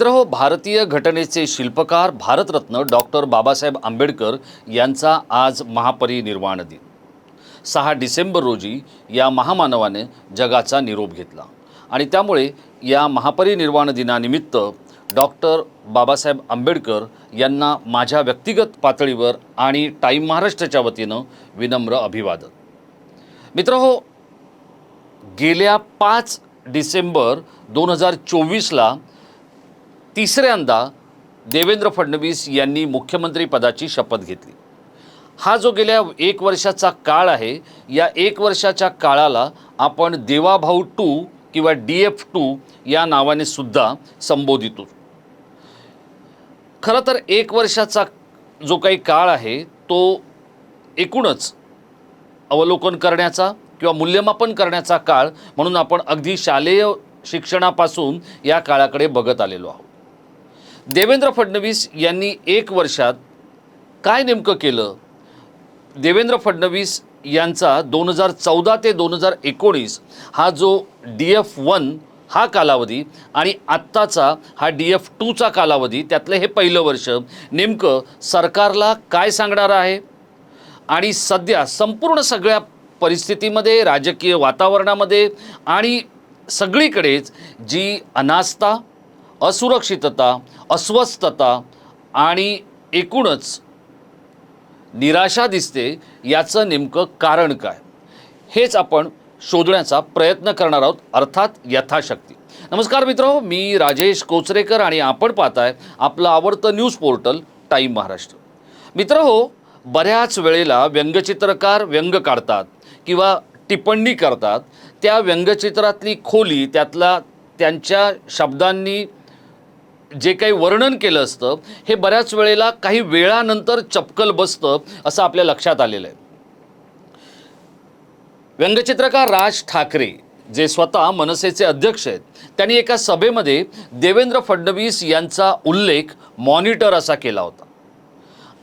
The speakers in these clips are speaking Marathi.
मित्र हो भारतीय घटनेचे शिल्पकार भारतरत्न डॉक्टर बाबासाहेब आंबेडकर यांचा आज महापरिनिर्वाण दिन. सहा डिसेंबर रोजी या महामानवाने जगाचा निरोप घेतला आणि त्यामुळे या महापरिनिर्वाण दिनानिमित्त डॉक्टर बाबासाहेब आंबेडकर यांना माझ्या व्यक्तिगत पातळीवर आणि टाईम महाराष्ट्राच्या वतीनं विनम्र अभिवादन. मित्र हो गेल्या पाच डिसेंबर दोन हजार चोवीसला तिसऱ्यांदा देवेंद्र फडणवीस यांनी मुख्यमंत्रीपदाची शपथ घेतली. हा जो गेल्या एक वर्षाचा काळ आहे या एक वर्षाच्या काळाला आपण देवाभाऊ टू किंवा डी एफ टू या नावाने सुद्धा संबोधितो खरं तर एक वर्षाचा जो काही काळ आहे तो एकूणच अवलोकन करण्याचा किंवा मूल्यमापन करण्याचा काळ म्हणून आपण अगदी शालेय शिक्षणापासून या काळाकडे बघत आलेलो आहोत. देवेंद्र फडणवीस यांनी एक वर्षात काय नेमकं केलं? देवेंद्र फडणवीस यांचा दोन हजार चौदा ते दोन हजार एकोणीस हा जो डी एफ वन हा कालावधी आणि आत्ताचा हा डी एफ टूचा कालावधी त्यातलं हे पहिलं वर्ष नेमकं सरकारला काय सांगणार आहे? आणि सध्या संपूर्ण सगळ्या परिस्थितीमध्ये राजकीय वातावरणामध्ये आणि सगळीकडेच जी अनास्था असुरक्षितता अस्वस्थता आणि एकूणच निराशा दिसते याचं नेमकं कारण काय? हेच आपण शोधण्याचा प्रयत्न करणार आहोत अर्थात यथाशक्ती. नमस्कार मित्र मी राजेश कोचरेकर आणि आपण पाहताय आपलं आवडतं न्यूज पोर्टल टाईम महाराष्ट्र. मित्र हो बऱ्याच वेळेला व्यंगचित्रकार व्यंग काढतात किंवा टिप्पणी करतात. त्या व्यंगचित्रातली खोली त्यातला त्यांच्या शब्दांनी जे काही वर्णन केलं असतं हे बऱ्याच वेळेला काही वेळानंतर चपकल बसतं असं आपल्या लक्षात आलेलं आहे. व्यंगचित्रकार राज ठाकरे जे स्वतः मनसेचे अध्यक्ष आहेत त्यांनी एका सभेमध्ये देवेंद्र फडणवीस यांचा उल्लेख मॉनिटर असा केला होता.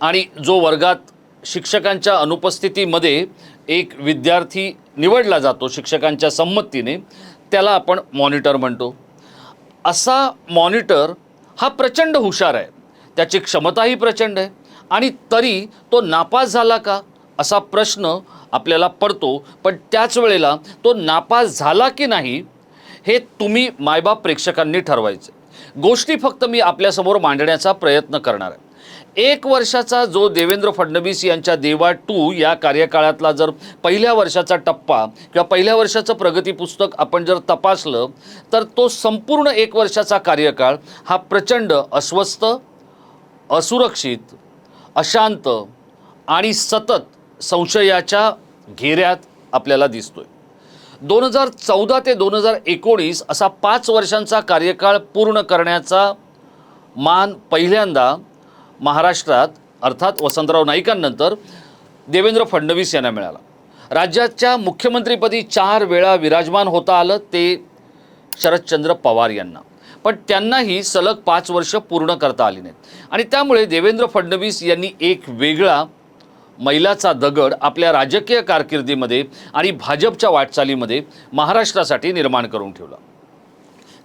आणि जो वर्गात शिक्षकांच्या अनुपस्थितीमध्ये एक विद्यार्थी निवडला जातो शिक्षकांच्या संमतीने त्याला आपण मॉनिटर म्हणतो. असा मॉनिटर हा प्रचंड हुशार आहे. त्याची क्षमताही प्रचंड आहे. आणि तरी तो नापास झाला का? असा प्रश्न आपल्याला पडतो. पण त्याच वेळेला तो नापास झाला की नाही हे तुम्ही मायबाप प्रेक्षकांनी ठरवायचं गोष्टी फक्त मी आपल्यासमोर मांडण्याचा प्रयत्न करणार आहे. एक वर्षाचा जो देवेंद्र फडणवीस यांच्या देवा टू या कार्यकाळातला जर पहिल्या वर्षाचा टप्पा किंवा पहिल्या वर्षाचं प्रगती पुस्तक आपण जर तपासलं तर तो संपूर्ण एक वर्षाचा कार्यकाळ हा प्रचंड अस्वस्थ असुरक्षित अशांत आणि सतत संशयाच्या घेऱ्यात आपल्याला दिसतोय. दोन हजार चौदा ते दोन हजार एकोणीस असा पाच वर्षांचा कार्यकाळ पूर्ण करण्याचा मान पहिल्यांदा महाराष्ट्रात अर्थात वसंतराव नाईकांनंतर देवेंद्र फडणवीस यांना मिळाला. राज्याच्या मुख्यमंत्रीपदी चार वेळा विराजमान होता आलं ते शरदचंद्र पवार यांना. पण त्यांनाही सलग पाच वर्ष पूर्ण करता आली नाहीत. आणि त्यामुळे देवेंद्र फडणवीस यांनी एक वेगळा मैलाचा दगड आपल्या राजकीय कारकिर्दीमध्ये आणि भाजपच्या वाटचालीमध्ये महाराष्ट्रासाठी निर्माण करून ठेवला.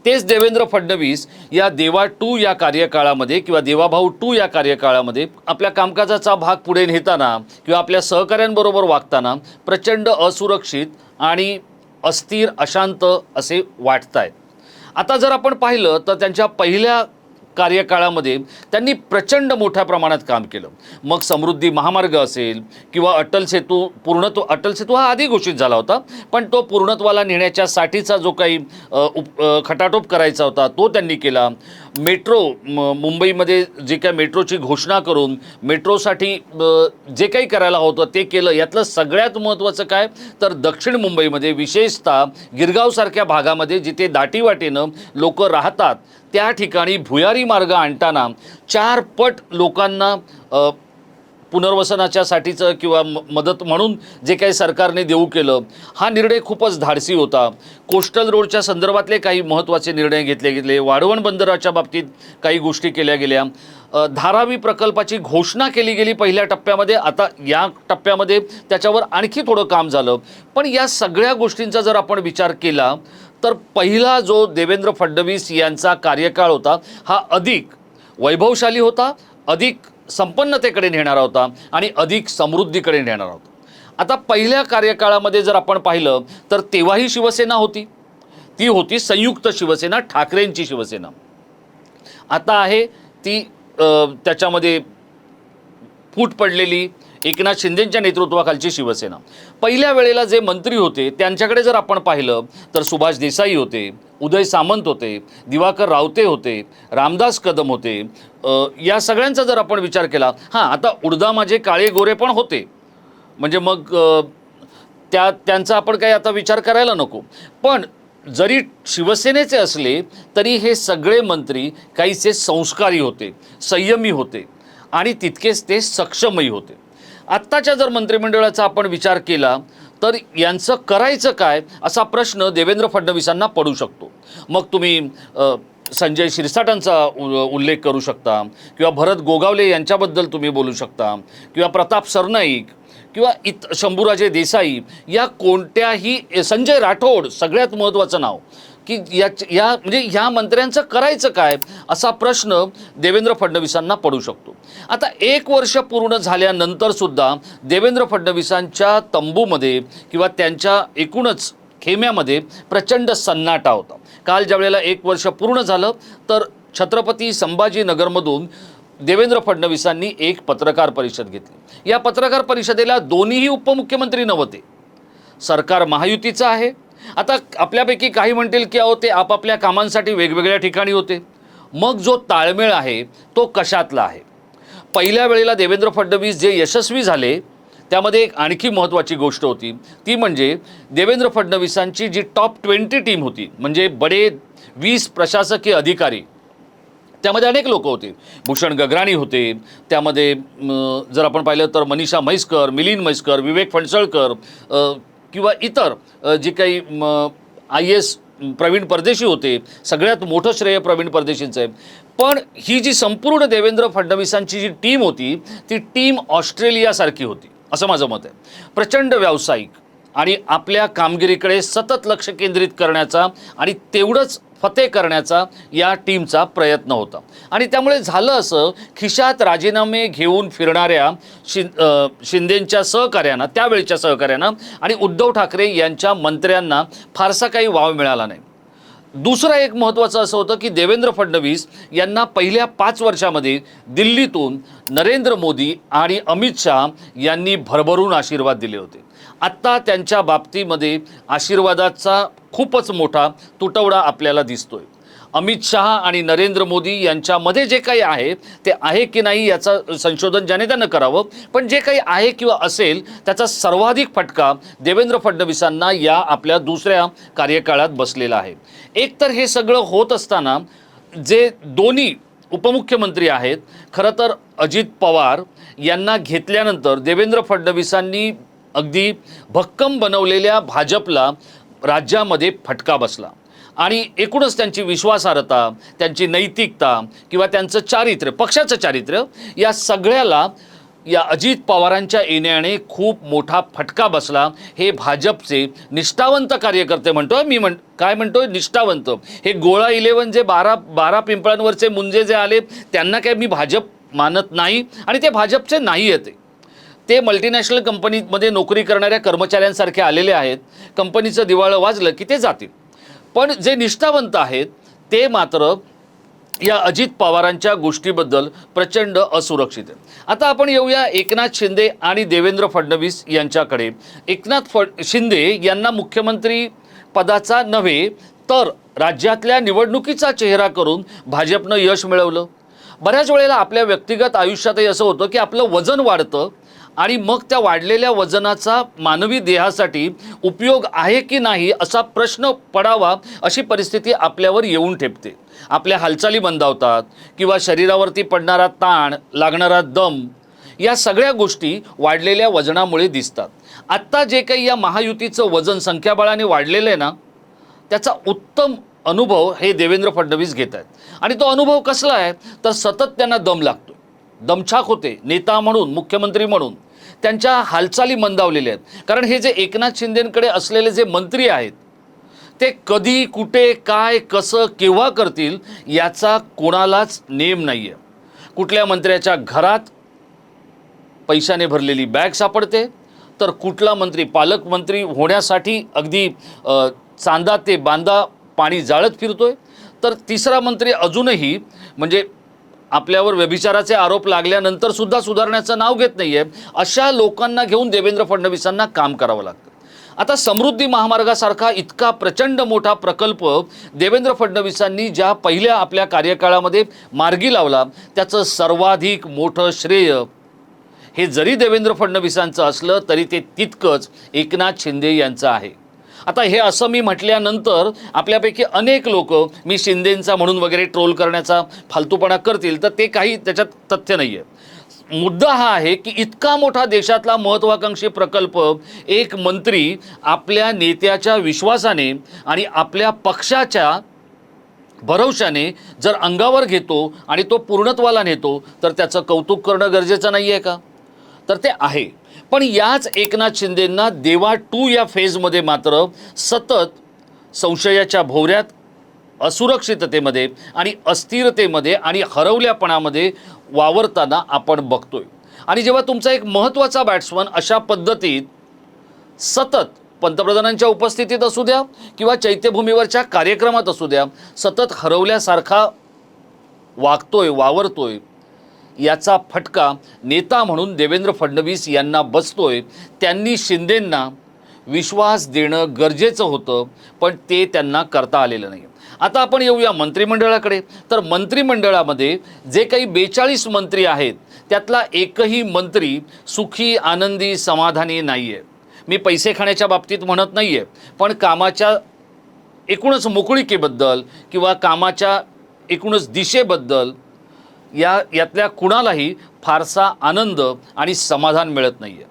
तेच देवेंद्र फडणवीस या देवा टू या कार्यकाळामध्ये किंवा देवाभाऊ टू या कार्यकाळामध्ये आपल्या कामकाजाचा भाग पुढे नेताना किंवा आपल्या सहकाऱ्यांबरोबर वागताना प्रचंड असुरक्षित आणि अस्थिर अशांत असे वाटत आहेत आता जर आपण पाहिलं तर त्यांच्या पहिल्या कार्यकाळामध्ये त्यांनी प्रचंड मोठ्या प्रमाणात काम केलं. मग समृद्धी महामार्ग असेल किंवा अटल सेतू पूर्णत्व अटल सेतू हा आधी घोषित झाला होता. पण तो पूर्णत्वाला नेण्याच्यासाठीचा जो काही उप खटाटोप करायचा होता तो त्यांनी केला. मेट्रो म मुंबईमध्ये जे काय मेट्रोची घोषणा करून मेट्रोसाठी जे काही करायला होतं ते केलं. यातलं सगळ्यात महत्त्वाचं काय? तर दक्षिण मुंबईमध्ये विशेषतः गिरगावसारख्या भागामध्ये जिथे दाटीवाटेनं लोक राहतात त्या ठिकाणी भुयारी मार्ग आणताना चार पट लोकांना पुनर्वसनाच्यासाठीचं किंवा म मदत म्हणून जे काही सरकारने देऊ केलं हा निर्णय खूपच धाडसी होता. कोस्टल रोडच्या संदर्भातले काही महत्त्वाचे निर्णय घेतले गेले. वाढवण बंदराच्या बाबतीत काही गोष्टी केल्या गेल्या. धारावी प्रकल्पाची घोषणा केली गेली पहिल्या टप्प्यामध्ये. आता या टप्प्यामध्ये त्याच्यावर आणखी थोडं काम झालं. पण या सगळ्या गोष्टींचा जर आपण विचार केला तर पहिला जो देवेंद्र फडणवीस यांचा कार्यकाळ होता हा अधिक वैभवशाली होता अधिक संपन्नतेकडे नेणारा होता आणि अधिक समृद्धीकडे नेणारा होता. आता पहिल्या कार्यकाळामध्ये जर आपण पाहिलं तर तेव्हाही शिवसेना होती. ती होती संयुक्त शिवसेना ठाकरेंची शिवसेना. आता आहे ती त्याच्यामध्ये फूट पडलेली एकनाथ शिंदेंच्या नेतृत्वाखालची शिवसेना. पहिल्या वेळेला जे मंत्री होते त्यांच्याकडे जर आपण पाहिलं तर सुभाष देसाई होते उदय सामंत होते दिवाकर रावते होते रामदास कदम होते. या सगळ्यांचा जर आपण विचार केला हां आता उडदा माझे काळे गोरे पण होते. म्हणजे मग त्या त्यांचा आपण काही आता विचार करायला नको. पण जरी शिवसेनेचे असले तरी हे सगळे मंत्री काहीसे संस्कारी होते संयमी होते. आणि तितकेच ते सक्षमही होते. आत्ताच्या जर मंत्रिमंडळाचा आपण विचार केला तर यांचं करायचं काय असा प्रश्न देवेंद्र फडणवीसांना पडू शकतो. मग तुम्ही संजय शिरसाटांचा उल्लेख करू शकता किंवा भरत गोगावले यांच्याबद्दल तुम्ही बोलू शकता किंवा प्रताप सरनाईक किंवा इत शंभूराजे देसाई या कोणत्याही संजय राठोड सगळ्यात महत्त्वाचं नाव. की या या म्हणजे ह्या मंत्र्यांचं करायचं काय असा प्रश्न देवेंद्र फडणवीसांना पडू शकतो. आता एक वर्ष पूर्ण झाल्यानंतरसुद्धा देवेंद्र फडणवीसांच्या तंबूमध्ये किंवा त्यांच्या एकूणच खेम्यामध्ये प्रचंड सन्नाटा होता. काल ज्यावेळेला एक वर्ष पूर्ण झालं तर छत्रपती संभाजीनगरमधून देवेंद्र फडणवीसांनी एक पत्रकार परिषद घेतली. या पत्रकार परिषदेला दोन्हीही उपमुख्यमंत्री नव्हते. सरकार महायुतीचं आहे आता आपल्यापैकी काही म्हणतील की अहो ते आपापल्या कामांसाठी वेगवेगळ्या ठिकाणी होते. मग जो ताळमेळ आहे तो कशातला आहे? पहिल्या वेळेला देवेंद्र फडणवीस जे यशस्वी झाले त्यामध्ये एक आणखी महत्त्वाची गोष्ट होती. ती म्हणजे देवेंद्र फडणवीसांची जी टॉप ट्वेंटी टीम होती म्हणजे बडे वीस प्रशासकीय अधिकारी त्यामध्ये अनेक लोक होते. भूषण गगराणी होते त्यामध्ये जर आपण पाहिलं तर मनीषा म्हैसकर मिलिंद म्हैसकर विवेक फणसळकर किंवा इतर जे जी काही आय एस प्रवीण परदेशी होते सगळ्यात मोठं श्रेय प्रवीण परदेशींचं आहे. पण ही जी संपूर्ण देवेंद्र फडणवीसांची जी टीम होती ती टीम ऑस्ट्रेलियासारखी होती असं माझं मत आहे. प्रचंड व्यावसायिक आणि आपल्या कामगिरीकडे सतत लक्ष केंद्रित करण्याचा आणि तेवढंच फते करण्याचा या टीमचा प्रयत्न होता. आणि त्यामुळे झालं असं खिशात राजीनामे घेऊन फिरणाऱ्या शिं शिंदेंच्या सहकार्यांना त्यावेळच्या सहकार्यांना आणि उद्धव ठाकरे यांच्या मंत्र्यांना फारसा काही वाव मिळाला नाही. दुसरं एक महत्त्वाचं असं होतं की देवेंद्र फडणवीस यांना पहिल्या पाच वर्षामध्ये दिल्लीतून नरेंद्र मोदी आणि अमित शहा यांनी भरभरून आशीर्वाद दिले होते. आत्ता त्यांच्या बाबतीमध्ये आशीर्वादाचा खूपच मोठा तुटवडा आपल्याला दिसतोय. अमित शहा आणि नरेंद्र मोदी यांच्यामध्ये जे काही आहे ते आहे की नाही याचं संशोधन ज्याने त्यानं करावं पण जे काही आहे किंवा असेल त्याचा सर्वाधिक फटका देवेंद्र फडणवीसांना या आपल्या दुसऱ्या कार्यकाळात बसलेला आहे. एकतर हे सगळं होत असताना जे दोन्ही उपमुख्यमंत्री आहेत खरं तर अजित पवार यांना घेतल्यानंतर देवेंद्र फडणवीसांनी अगदी भक्कम बनवलेल्या भाजपला राज्यामध्ये फटका बसला. आणि एकूणच त्यांची विश्वासार्हता त्यांची नैतिकता किंवा त्यांचं चारित्र्य पक्षाचं चारित्र्य या सगळ्याला या अजित पवारांच्या येण्याने खूप मोठा फटका बसला. हे भाजपचे निष्ठावंत कार्यकर्ते म्हणतो मी म्हण काय म्हणतोय? निष्ठावंत. हे गोळा इलेवन जे बारा बारा पिंपळांवरचे मुंजे जे आले त्यांना काय मी भाजप मानत नाही? आणि ते भाजपचे नाही येते ते मल्टीनॅशनल कंपनीमध्ये नोकरी करणाऱ्या कर्मचाऱ्यांसारखे आलेले आहेत. कंपनीचं दिवाळं वाजलं की ते जातील. पण जे निष्ठावंत आहेत ते मात्र या अजित पवारांच्या गोष्टीबद्दल प्रचंड असुरक्षित आहे आता आपण येऊया एकनाथ शिंदे आणि देवेंद्र फडणवीस यांच्याकडे. एकनाथ फड शिंदे यांना मुख्यमंत्री पदाचा नव्हे तर राज्यातल्या निवडणुकीचा चेहरा करून भाजपनं यश मिळवलं. बऱ्याच वेळेला आपल्या व्यक्तिगत आयुष्यातही असं होतं की आपलं वजन वाढतं आणि मग त्या वाढलेल्या वजनाचा मानवी देहासाठी उपयोग आहे की नाही असा प्रश्न पडावा अशी परिस्थिती आपल्यावर येऊन ठेपते. आपल्या हालचाली मंदावतात किंवा शरीरावरती पडणारा ताण लागणारा दम या सगळ्या गोष्टी वाढलेल्या वजनामुळे दिसतात. आत्ता जे काही या महायुतीचं वजन संख्याबळाने वाढलेलं आहे ना त्याचा उत्तम अनुभव हे देवेंद्र फडणवीस घेत आहेत. आणि तो अनुभव कसला आहे? तर सतत त्यांना दम लागतो. दमछाक होते नेता म्हणून मुख्यमंत्री म्हणून. त्यांच्या हालचाली मंदावलेल्या आहेत. कारण हे जे एकनाथ शिंदेंकडे असलेले जे मंत्री आहेत ते कधी कुठे काय कसं केव्हा करतील याचा कोणालाच नेम नाही आहे कुठल्या मंत्र्याच्या घरात पैशाने भरलेली बॅग सापडते तर कुठला मंत्री पालकमंत्री होण्यासाठी अगदी चांदा ते बांदा पाणी जाळत फिरतोय. तर तिसरा मंत्री अजूनही म्हणजे आपल्यावर व्यभिचाराचे आरोप लागल्यानंतर सुद्धा सुधारण्याचं नाव घेत नाही आहे अशा लोकांना घेऊन देवेंद्र फडणवीसांना काम करावं लागतं. आता समृद्धी महामार्गासारखा इतका प्रचंड मोठा प्रकल्प देवेंद्र फडणवीसांनी ज्या पहिल्या आपल्या कार्यकाळामध्ये मार्गी लावला त्याचं सर्वाधिक मोठं श्रेय हे जरी देवेंद्र फडणवीसांचं असलं तरी ते तितकंच एकनाथ शिंदे यांचं आहे. आता हे असं मी म्हटल्यानंतर आपल्यापैकी अनेक लोक मी शिंदेंचा म्हणून वगैरे ट्रोल करण्याचा फालतूपणा करतील तर ते काही त्याच्यात तथ्य नाही आहे मुद्दा हा आहे की इतका मोठा देशातला महत्त्वाकांक्षी प्रकल्प एक मंत्री आपल्या नेत्याच्या विश्वासाने आणि आपल्या पक्षाच्या भरवशाने जर अंगावर घेतो आणि तो पूर्णत्वाला नेतो तर त्याचं कौतुक करणं गरजेचं नाही आहे का? तर ते आहे. पण याच एकनाथ शिंदेंना देवा टू या फेजमध्ये मात्र सतत संशयाच्या भोवऱ्यात असुरक्षिततेमध्ये आणि अस्थिरतेमध्ये आणि हरवल्यापणामध्ये वावरताना आपण बघतोय. आणि जेव्हा तुमचा एक महत्त्वाचा बॅट्समन अशा पद्धतीत सतत पंतप्रधानांच्या उपस्थितीत असू द्या किंवा चैत्यभूमीवरच्या कार्यक्रमात असू द्या सतत हरवल्यासारखा वागतोय वावरतोय याचा फटका नेता म्हणून देवेंद्र फडणवीस यांना बसतोय. त्यांनी शिंदेंना विश्वास देणं गरजेचं होतं पण ते त्यांना करता आलेलं नाही. आता आपण येऊया मंत्रिमंडळाकडे. तर मंत्रिमंडळामध्ये जे काही बेचाळीस मंत्री आहेत त्यातला एकही मंत्री सुखी आनंदी समाधानी नाही आहे मी पैसे खाण्याच्या बाबतीत म्हणत नाही आहे पण कामाच्या एकूणच मोकळिकेबद्दल किंवा कामाच्या एकूणच दिशेबद्दल या यातल्या कुणालाही फारसा आनंद आणि समाधान मिळत नाही आहे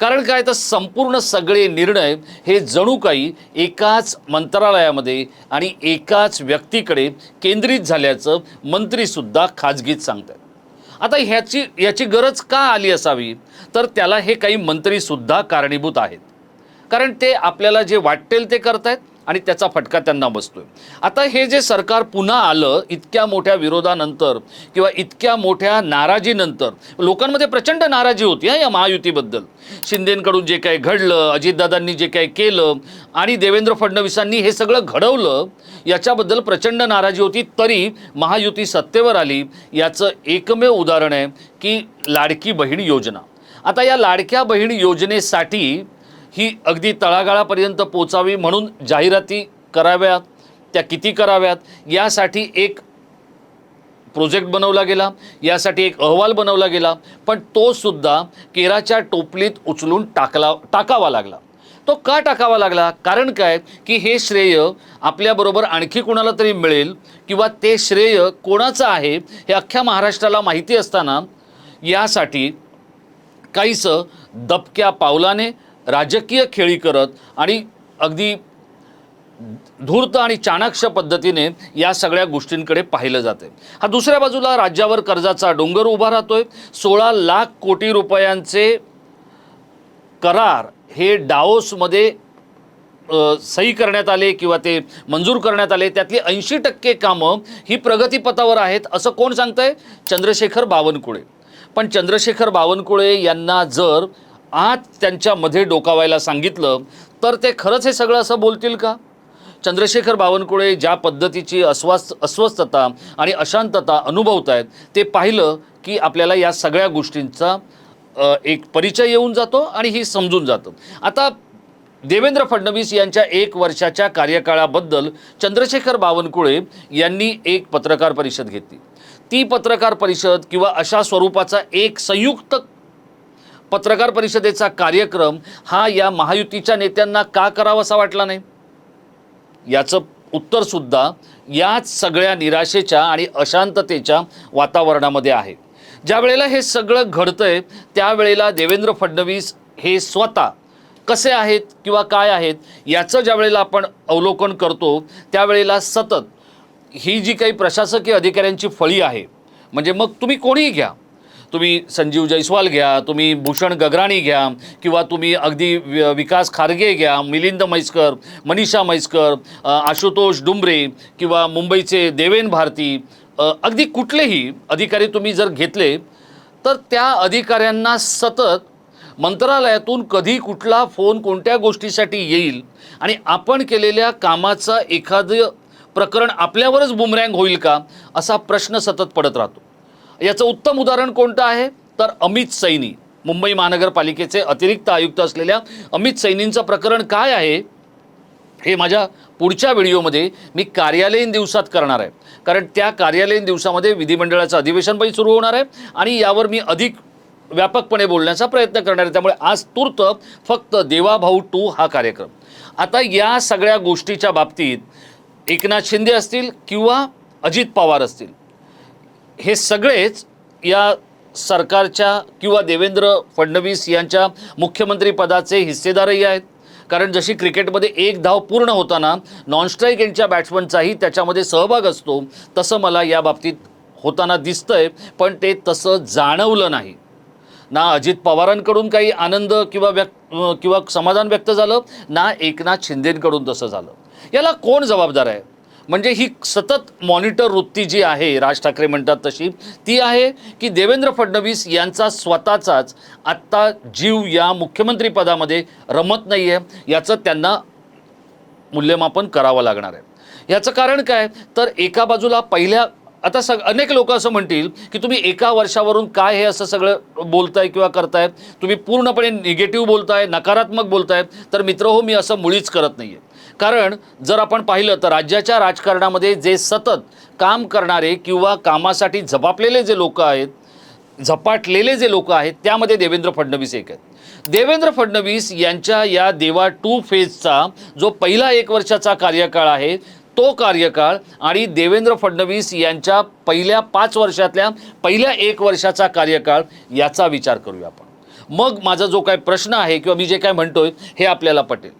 कारण काय तर संपूर्ण सगळे निर्णय हे जणू काही एकाच मंत्रालयामध्ये आणि एकाच व्यक्तीकडे केंद्रित झाल्याचं मंत्रीसुद्धा खाजगीत सांगतात आता ह्याची याची गरज का आली असावी? तर त्याला हे काही मंत्रीसुद्धा कारणीभूत आहेत. कारण ते आपल्याला जे वाटेल ते करत आहेत आणि त्याचा फटका त्यांना बसतोय. आता हे जे सरकार पुन्हा आलं इतक्या मोठ्या विरोधानंतर किंवा इतक्या मोठ्या नाराजीनंतर लोकांमध्ये प्रचंड नाराजी होती या महायुतीबद्दल. शिंदेंकडून जे काही घडलं अजितदादांनी जे काही केलं आणि देवेंद्र फडणवीसांनी हे सगळं घडवलं याच्याबद्दल प्रचंड नाराजी होती तरी महायुती सत्तेवर आली. याचं एकमेव उदाहरण आहे की लाडकी बहीण योजना. आता या लाडक्या बहीण योजनेसाठी ही अगदी तळागाळापर्यंत पोचावी म्हणून जाहिराती कराव्यात त्या किती कराव्यात यासाठी एक प्रोजेक्ट बनवला गेला यासाठी एक अहवाल बनवला गेला पण तो सुद्धा केराच्या टोपलीत उचलून टाकला टाकावा लागला. तो का टाकावा लागला? कारण काय? की हे श्रेय आपल्याबरोबर आणखी कोणाला तरी मिळेल किंवा ते श्रेय कोणाचं आहे हे अख्ख्या महाराष्ट्राला माहिती असताना यासाठी काहीसं दबक्या पावलाने राजकीय खेळी करत आणि अगदी धूर्त आणि चाणाक्ष पद्धतीने या सगळ्या गोष्टींकडे पाहिलं जाते. हा दुसऱ्या बाजूला राज्यावर कर्जाचा डोंगर उभा राहतोय. सोळा लाख कोटी रुपयांचे करार हे डाओसमध्ये सही करण्यात आले किंवा ते मंजूर करण्यात आले. त्यातली ऐंशी टक्के कामं ही प्रगतीपथावर आहेत असं कोण सांगतंय? चंद्रशेखर बावनकुळे. पण चंद्रशेखर बावनकुळे यांना जर आत त्यांच्यामध्ये डोकावायला सांगितलं तर ते खरंच हे सगळं असं बोलतील का? चंद्रशेखर बावनकुळे ज्या पद्धतीची अस्वास्थ अस्वस्थता आणि अशांतता अनुभवत आहेत ते पाहिलं की आपल्याला या सगळ्या गोष्टींचा एक परिचय येऊन जातो आणि ही समजून जातं. आता देवेंद्र फडणवीस यांच्या एक वर्षाच्या कार्यकाळाबद्दल चंद्रशेखर बावनकुळे यांनी एक पत्रकार परिषद घेतली. ती पत्रकार परिषद किंवा अशा स्वरूपाचा एक संयुक्त पत्रकार परिषदेचा कार्यक्रम हा या महायुतीच्या नेत्यांना का करावासा वाटला नाही? याचं उत्तरसुद्धा याच सगळ्या निराशेच्या आणि अशांततेच्या वातावरणामध्ये आहे. ज्या वेळेला हे सगळं घडतंय त्यावेळेला देवेंद्र फडणवीस हे स्वतः कसे आहेत किंवा काय आहेत याचं ज्या वेळेला आपण अवलोकन करतो त्यावेळेला सतत ही जी काही प्रशासकीय अधिकाऱ्यांची फळी आहे म्हणजे मग तुम्ही कोणीही घ्या. तुम्ही संजीव जयस्वाल घ्या तुम्ही भूषण गगराणी घ्या किंवा तुम्ही अगदी विकास खारगे घ्या मिलिंद म्हैसकर मनीषा म्हैसकर आशुतोष डुंबरे किंवा मुंबईचे देवेन भारती अगदी कुठलेही अधिकारी तुम्ही जर घेतले तर त्या अधिकाऱ्यांना सतत मंत्रालयातून कधी कुठला फोन कोणत्या गोष्टीसाठी येईल आणि आपण केलेल्या कामाचं एखादं प्रकरण आपल्यावरच बुमरँग होईल का असा प्रश्न सतत पडत राहतो. याचं उत्तम उदाहरण कोणतं आहे? तर अमित सैनी. मुंबई महानगरपालिकेचे अतिरिक्त आयुक्त असलेल्या अमित सैनींचं प्रकरण काय आहे? हे माझ्या पुढच्या व्हिडिओमध्ये मी कार्यालयीन दिवसात करणार आहे. कारण त्या कार्यालयीन दिवसामध्ये विधिमंडळाचं अधिवेशन पण सुरू होणार आहे आणि यावर मी अधिक व्यापकपणे बोलण्याचा प्रयत्न करणार आहे. त्यामुळे आज तूर्त फक्त देवाभाऊ टू हा कार्यक्रम. आता या सगळ्या गोष्टीच्या बाबतीत एकनाथ शिंदे असतील किंवा अजित पवार असतील हे सगळेच या सरकारच्या किंवा देवेंद्र फडणवीस यांच्या मुख्यमंत्रीपदाचे हिस्सेदारही आहेत. कारण जशी क्रिकेटमध्ये एक धाव पूर्ण होताना नॉनस्ट्राईक यांच्या बॅट्समनचाही त्याच्यामध्ये सहभाग असतो तसं मला या बाबतीत होताना दिसतंय पण ते तसं जाणवलं नाही. ना अजित पवारांकडून काही आनंद किंवा व्यक्त किंवा समाधान व्यक्त झालं ना एकनाथ शिंदेंकडून तसं झालं. याला कोण जबाबदार आहे? म्हणजे ही सतत मॉनिटर वृत्ती जी आहे राज ठाकरे म्हणतात तशी ती आहे की देवेंद्र फडणवीस यांचा स्वतःचाच आत्ता जीव या मुख्यमंत्रीपदामध्ये रमत नाही आहे याचं त्यांना मूल्यमापन करावं लागणार आहे. याचं कारण काय? तर एका बाजूला पहिल्या आता सग अनेक लोक असं म्हणतील की तुम्ही एका वर्षावरून काय हे असं सगळं बोलताय किंवा करताय? तुम्ही पूर्णपणे निगेटिव्ह बोलताय नकारात्मक बोलताय तर मित्र हो मी असं मुळीच करत नाही आहे कारण जर आपण पाहिलं तर राज्याच्या राजकारणामध्ये जे सतत काम करणारे किंवा कामासाठी झपापलेले जे लोक आहेत झपाटलेले जे लोक आहेत त्यामध्ये देवेंद्र फडणवीस एक आहेत. देवेंद्र फडणवीस यांच्या या देवा टू फेजचा जो पहिला एक वर्षाचा कार्यकाळ आहे तो कार्यकाळ आणि देवेंद्र फडणवीस यांच्या पहिल्या पाच वर्षातल्या पहिल्या एक वर्षाचा कार्यकाळ याचा विचार करूया आपण. मग माझा जो काय प्रश्न आहे किंवा मी जे काय म्हणतोय हे आपल्याला पटेल.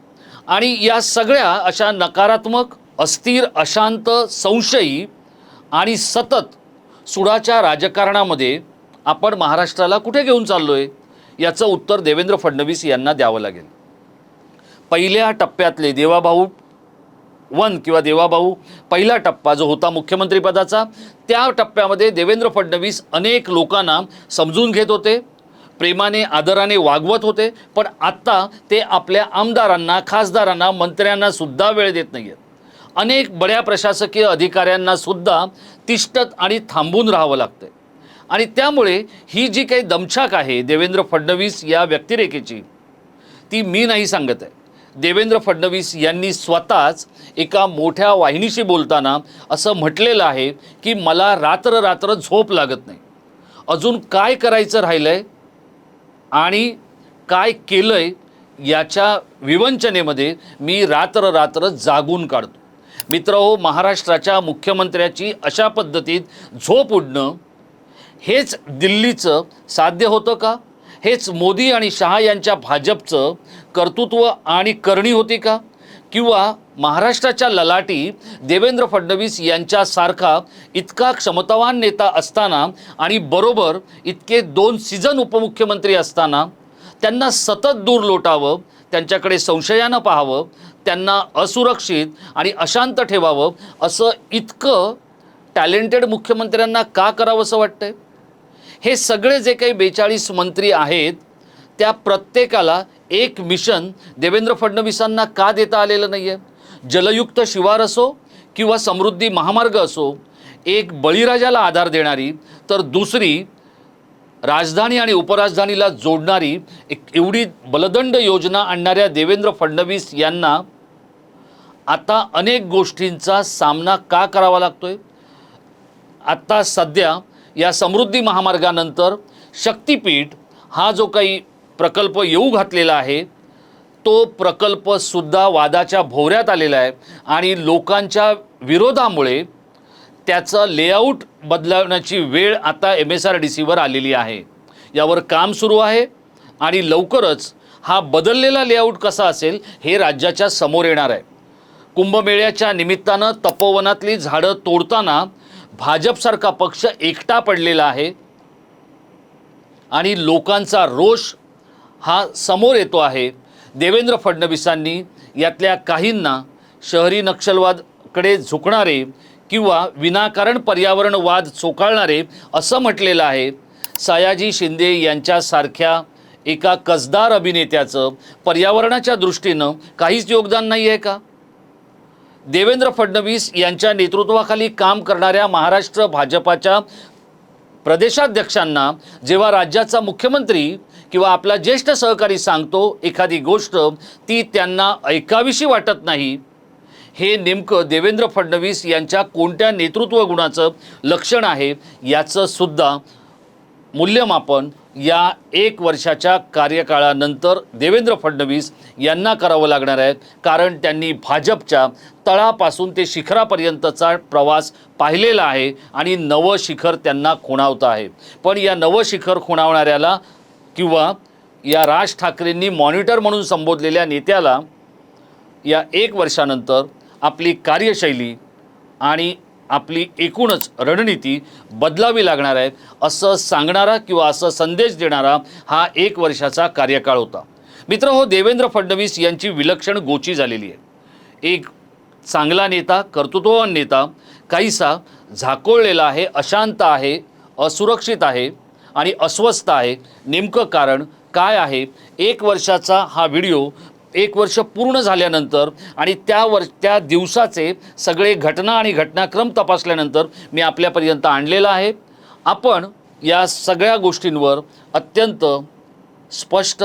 आणि या सगळ्या अशा नकारात्मक अस्थिर अशांत संशयी आणि सतत सुडाच्या राजकारणामध्ये आपण महाराष्ट्राला कुठे घेऊन चाललो आहे याचं उत्तर देवेंद्र फडणवीस यांना द्यावं लागेल. पहिल्या टप्प्यातले देवाभाऊ वन किंवा देवाभाऊ पहिला टप्पा जो होता मुख्यमंत्रीपदाचा त्या टप्प्यामध्ये देवेंद्र फडणवीस अनेक लोकांना समजून घेत होते. प्रेमाने आदराने वागवत होते पण आत्ता ते आपल्या आमदारांना खासदारांना मंत्र्यांना सुद्धा वेळ देत नाही आहेत अनेक बड्या प्रशासकीय अधिकाऱ्यांना सुद्धा तिष्ठत आणि थांबून राहावं लागतं आणि त्यामुळे ही जी काही दमछाक आहे देवेंद्र फडणवीस या व्यक्तिरेखेची ती मी नाही सांगत आहे. देवेंद्र फडणवीस यांनी स्वतःच एका मोठ्या वाहिनीशी बोलताना असं म्हटलेलं आहे की मला रात्र रात्र झोप लागत नाही. अजून काय करायचं राहिलं आहे आणि काय केलं आहे याच्या विवंचनेमध्ये मी रात्र रात्र जागून काढतो. मित्र हो महाराष्ट्राच्या मुख्यमंत्र्याची अशा पद्धतीत झोप उडणं हेच दिल्लीचं साध्य होतं का? हेच मोदी आणि शहा यांच्या भाजपचं कर्तृत्व आणि करणी होती का? किंवा महाराष्ट्राच्या ललाटी देवेंद्र फडणवीस यांच्यासारखा इतका क्षमतावान नेता असताना आणि बरोबर इतके दोन सीझन उपमुख्यमंत्री असताना त्यांना सतत दूर लोटावं त्यांच्याकडे संशयानं पाहावं त्यांना असुरक्षित आणि अशांत ठेवावं असं इतकं टॅलेंटेड मुख्यमंत्र्यांना का करावंसं वाटतंय? हे सगळे जे काही बेचाळीस मंत्री आहेत त्या प्रत्येकाला एक मिशन देवेंद्र फडणवीसांना का देता आलेलं नाही आहे जलयुक्त शिवार असो किंवा समृद्धी महामार्ग असो एक बळीराजाला आधार देणारी तर दुसरी राजधानी आणि उपराजधानीला जोडणारी एक एवढी बलदंड योजना आणणाऱ्या देवेंद्र फडणवीस यांना आता अनेक गोष्टींचा सामना का करावा लागतोय? आत्ता सध्या या समृद्धी महामार्गानंतर शक्तिपीठ हा जो काही प्रकल्प येऊ घातलेला आहे तो प्रकल्पसुद्धा वादाच्या भोवऱ्यात आलेला आहे आणि लोकांच्या विरोधामुळे त्याचं लेआउट बदलवण्याची वेळ आता एम एस आर डी सीवर आलेली आहे. यावर काम सुरू आहे आणि लवकरच हा बदललेला लेआउट कसा असेल हे राज्याच्या समोर येणार आहे. कुंभमेळ्याच्या निमित्तानं तपोवनातली झाडं तोडताना भाजपसारखा पक्ष एकटा पडलेला आहे आणि लोकांचा रोष हा समोर येतो आहे. देवेंद्र फडणवीसांनी यातल्या काहींना शहरी नक्षलवादकडे झुकणारे किंवा विनाकारण पर्यावरणवाद चोकाळणारे असं म्हटलेलं आहे. सयाजी शिंदे यांच्यासारख्या एका कसदार अभिनेत्याचं पर्यावरणाच्या दृष्टीनं काहीच योगदान नाही आहे का? देवेंद्र फडणवीस यांच्या नेतृत्वाखाली काम करणाऱ्या महाराष्ट्र भाजपाच्या प्रदेशाध्यक्षांना जेव्हा राज्याचा मुख्यमंत्री किंवा आपला ज्येष्ठ सहकारी सांगतो एखादी गोष्ट ती त्यांना ऐकावीशी वाटत नाही. हे नेमकं देवेंद्र फडणवीस यांच्या कोणत्या नेतृत्व गुणाचं लक्षण आहे याचं सुद्धा मूल्यमापन या एक वर्षाच्या कार्यकाळानंतर देवेंद्र फडणवीस यांना करावं लागणार आहे. कारण त्यांनी भाजपच्या तळापासून ते शिखरापर्यंतचा प्रवास पाहिलेला आहे आणि नवं शिखर त्यांना खुणावतं आहे. पण या नवं शिखर खुणावणाऱ्याला किंवा या राज ठाकरेंनी मॉनिटर म्हणून संबोधलेल्या नेत्याला या एक वर्षानंतर आपली कार्यशैली आणि आपली एकूणच रणनीती बदलावी लागणार आहे असं सांगणारा किंवा असं संदेश देणारा हा एक वर्षाचा कार्यकाळ होता. मित्र हो देवेंद्र फडणवीस यांची विलक्षण गोची झालेली आहे. एक चांगला नेता कर्तृत्ववान नेता काहीसा झाकोळलेला आहे अशांत आहे असुरक्षित आहे आणि अस्वस्थ आहे. नेमकं कारण काय आहे? एक वर्षाचा हा व्हिडिओ एक वर्ष पूर्ण झाल्यानंतर आणि त्या वर त्या दिवसाचे सगळे घटना आणि घटनाक्रम तपासल्यानंतर मी आपल्यापर्यंत आणलेला आहे. आपण या सगळ्या गोष्टींवर अत्यंत स्पष्ट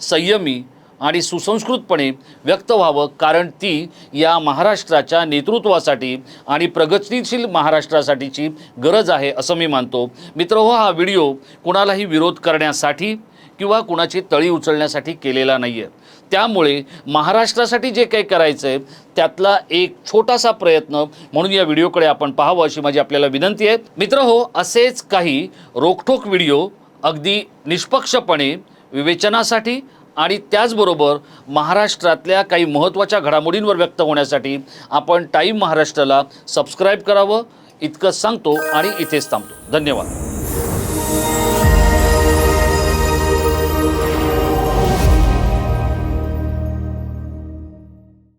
संयमी आणि सुसंस्कृतपणे व्यक्त व्हावं कारण ती या महाराष्ट्राच्या नेतृत्वासाठी आणि प्रगतीशील महाराष्ट्रासाठीची गरज आहे असं मी मानतो. मित्र हो हा व्हिडिओ कुणालाही विरोध करण्यासाठी किंवा कुणाची तळी उचलण्यासाठी केलेला नाही आहे त्यामुळे महाराष्ट्रासाठी जे काही करायचं आहे त्यातला एक छोटासा प्रयत्न म्हणून या व्हिडिओकडे आपण पाहावं अशी माझी आपल्याला विनंती आहे. मित्र हो असेच काही रोखठोक व्हिडिओ अगदी निष्पक्षपणे विवेचनासाठी आणि त्याचबरोबर महाराष्ट्रातल्या काही महत्त्वाच्या घडामोडींवर व्यक्त होण्यासाठी आपण टाईम महाराष्ट्राला सबस्क्राईब करावं इतकं सांगतो आणि इथेच थांबतो. धन्यवाद.